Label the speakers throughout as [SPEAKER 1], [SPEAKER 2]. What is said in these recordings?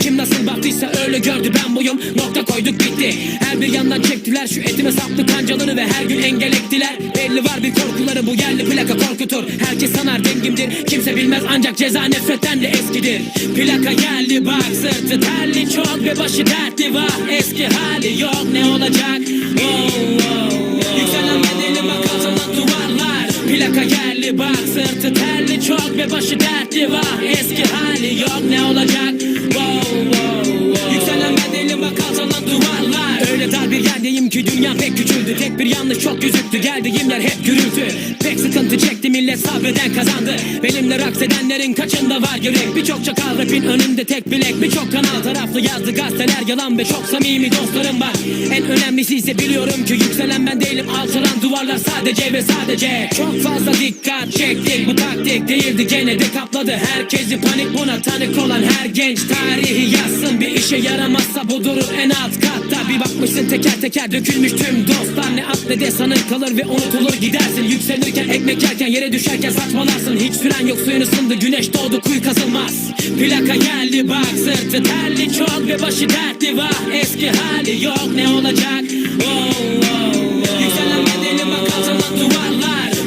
[SPEAKER 1] Kim nasıl baktıysa öyle gördü ben buyum. Nokta koyduk bitti Her bir yandan çektiler şu etime saplı kancaları Ve her gün engel ektiler Belli var bir korkuları bu yerli plaka korkutur. Herkes sanar dengimdir. Kimse bilmez ancak ceza nefretten de eskidir. Plaka geldi bak sırtı terli çok Ve başı dertli. Var eski hali yok ne olacak? Oh, oh, oh. Yükselen bedeli bak duvarlar. Plaka geldi bak sırtı terli çok Ve başı dertli. Var eski hali yok ne olacak wow, wow. Yükselen bedeli bak altından duvarlar. Öyle dar bir yerdeyim ki dünya pek küçüldü. Tek bir yanlış çok gözüktü geldiğim yer hep gürültü. Pek sıkıntı çekti millet sabreden kazandı. Benimle raks edenlerin kaçında var yürek Birçok çakal rapin önünde tek bilek. Birçok kanal taraflı yazdı gazeteler. Yalan Ve çok samimi dostlarım var. En önemlisi ise biliyorum ki yükselen ben değilim. Alçalan duvarlar sadece ve sadece. Çok fazla dikkat çektik bu taktik değildi. Gene de kapladı Herkesi panik buna tanık olan her genç tarihi yazsın. Bir işe yaramazsa bu durur en alt katta. Bir bakmışsın teker teker dökülmüş tüm dostlar. Ne at ne de sanır kalır ve unutulur gidersin. Yükselirken ekmek yerken yere düşerken saçmalarsın. Hiç süren yok suyun ısındı güneş doğdu kuyu kazılmaz. Plaka geldi bak sırtı terli çok ve başı dertli. Var Eski hali yok. Ne olacak? Oh, oh, oh. Yükselen bedeli bak altından duvarlar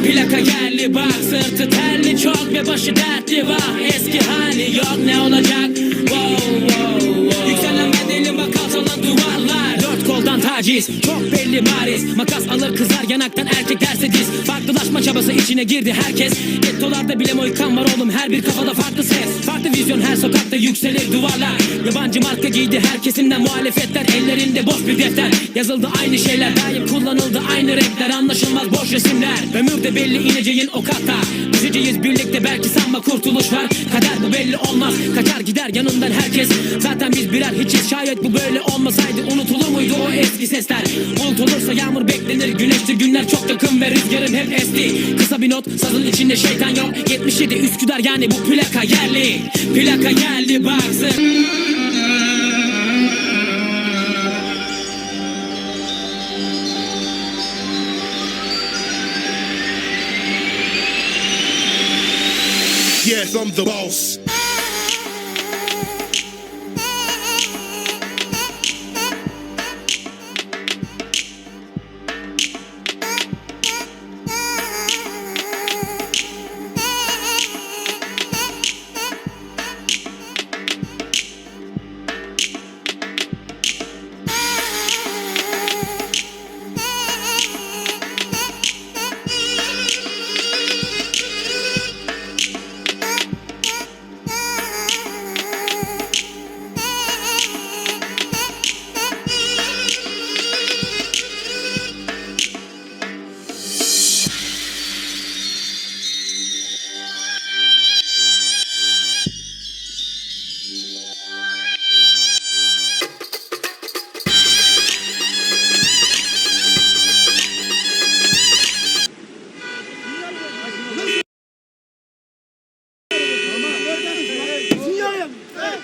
[SPEAKER 1] Plaka geldi bak sırtı terli çok ve başı dertli var Eski hali yok ne olacak wow, wow, wow. Yükselen bedeli bak altından duvarlar taciz çok belli bariz. Makas alır kızar yanaktan erkek derse diz. Farklılaşma çabası içine girdi herkes. Gettolarda bile moykan var oğlum. Her bir kafada farklı ses. Farklı vizyon her sokakta yükselir duvarlar. Yabancı marka giydi her kesimden muhalefetler. Ellerinde boş bir defter. Yazıldı aynı şeyler. Daim kullanıldı aynı renkler. Anlaşılmaz boş resimler. Ömürde belli ineceğin o kata. Düşeceğiz birlikte belki sanma kurtuluş var Kader bu belli olmaz. Kaçar gider yanından herkes. Zaten biz birer hiçiz. Şayet bu böyle olmasaydı Unutulur muydu o eski sesler. Unutulursa yağmur beklenir güneştir günler çok yakın ve rüzgarın hep esti. Kısa bir not sazın içinde şeytan yok. 77 Üsküdar yani bu plaka yerli. Plaka geldi baksın.
[SPEAKER 2] Yes, I'm the boss.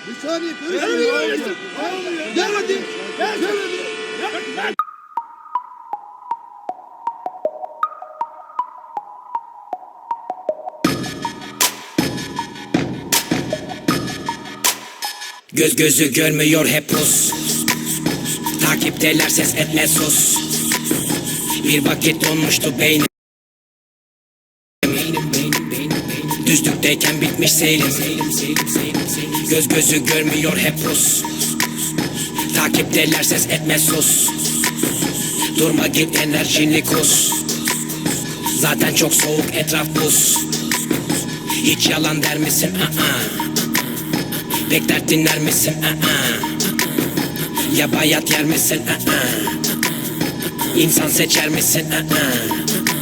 [SPEAKER 3] Bir saniye görüşürüz. Gel hadi. Gel hadi.
[SPEAKER 1] Göz gözü görmüyor hep pus. Takipteler ses etme sus. Bir vakit donmuştu beynim Düzlükteyken bitmiş seyrim Göz gözü görmüyor hep pus Takipteler ses etme sus Durma git enerjini kus Zaten çok soğuk etraf buz Hiç yalan der misin? Aa. Pek dert dinler misin? Aa. Ya bayat yer misin? Aa. İnsan seçer misin? Aa.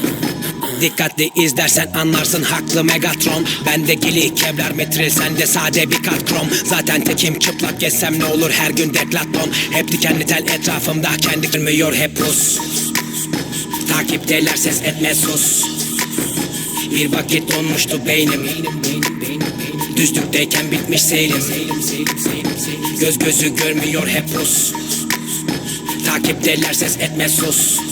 [SPEAKER 1] Dikkatli izlersen anlarsın haklı Megatron. Bende gili kevlar metril sende sade bir kat Zaten tekim çıplak gezsem ne olur her gün deklaton Hep dikenli tel etrafımda kendi kırmıyor hep pus. Takipteler ses etme sus. Bir vakit donmuştu beynim. Düzlükteyken bitmiş seyrim. Göz gözü görmüyor hep pus. Takipteler ses etme sus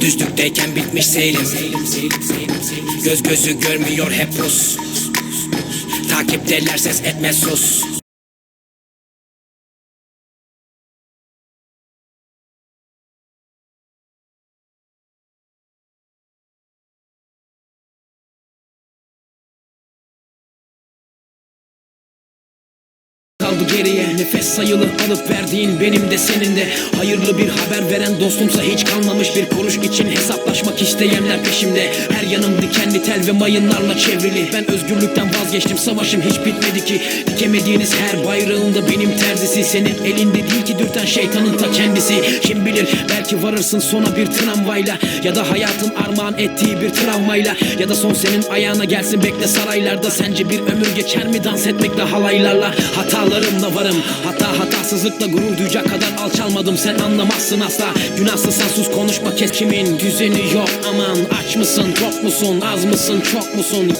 [SPEAKER 1] Düzlükteyken bitmiş seyrim. Göz gözü görmüyor hep Rus Takipteler ses etme sus Nefes sayılı alıp verdiğin benim de senin de. Hayırlı bir haber veren dostumsa hiç kalmamış bir kuruş için Hesaplaşmak isteyenler peşimde. Her yanım dikenli tel ve mayınlarla çevrili. Ben özgürlükten vazgeçtim savaşım hiç bitmedi ki. Dikemediğiniz her bayrağında benim terzisi. Senin elinde değil ki dürten şeytanın ta kendisi. Kim bilir belki varırsın sona bir tramvayla. Ya da hayatın armağan ettiği bir travmayla. Ya da son senin ayağına gelsin bekle saraylarda. Sence bir ömür geçer mi dans etmekle halaylarla? Hatalarımla varım Hata hatasızlıkla gurur duyacak kadar alçalmadım. Sen anlamazsın asla. Günahsızsan sus konuşma kes kimin? Düzeni yok Aman. Aç mısın tok musun? Az mısın çok musun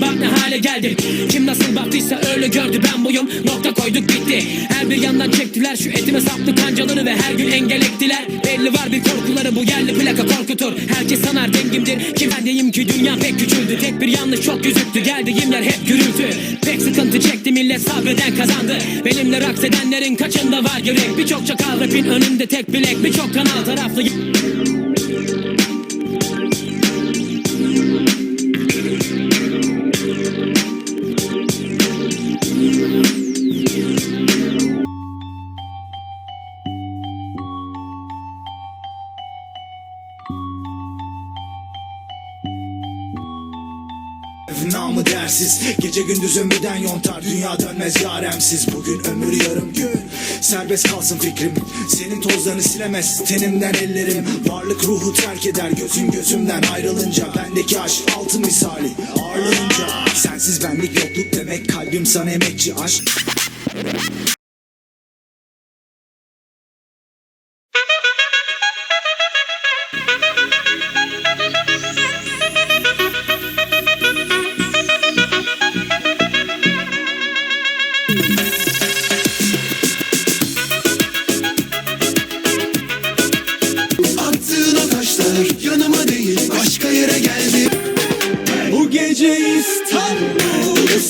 [SPEAKER 1] Gezdim bak ne hale geldim Kim nasıl baktıysa öyle gördü ben buyum. Nokta koyduk bitti. Her bir yandan çektiler şu etime saplı kancaları Ve her gün engel ektiler Belli var bir korkuları bu yerli plaka korkutur. Herkes sanar dengimdir. Kim ben diyeyim ki dünya pek küçüldü. Tek bir yanlış çok gözüktü Geldiğim yer hep gürültü. Pek sıkıntı çekti millet sabreden kazandı. Benimle raks edenlerin kaçında var yürek? Birçok çakal rapin önünde tek bilek. Birçok kanal taraflı
[SPEAKER 2] Namı dersiz Gece gündüz ömürden yontar Dünya dönmez yaremsiz. Bugün ömür yarım gün Serbest kalsın fikrim. Senin tozlarını silemez Tenimden ellerim. Varlık ruhu terk eder Gözün gözümden ayrılınca. Bendeki aşk altın misali Ağırlığınca. Sensiz benlik yokluk demek Kalbim sana emekçi aşk
[SPEAKER 4] Tanrı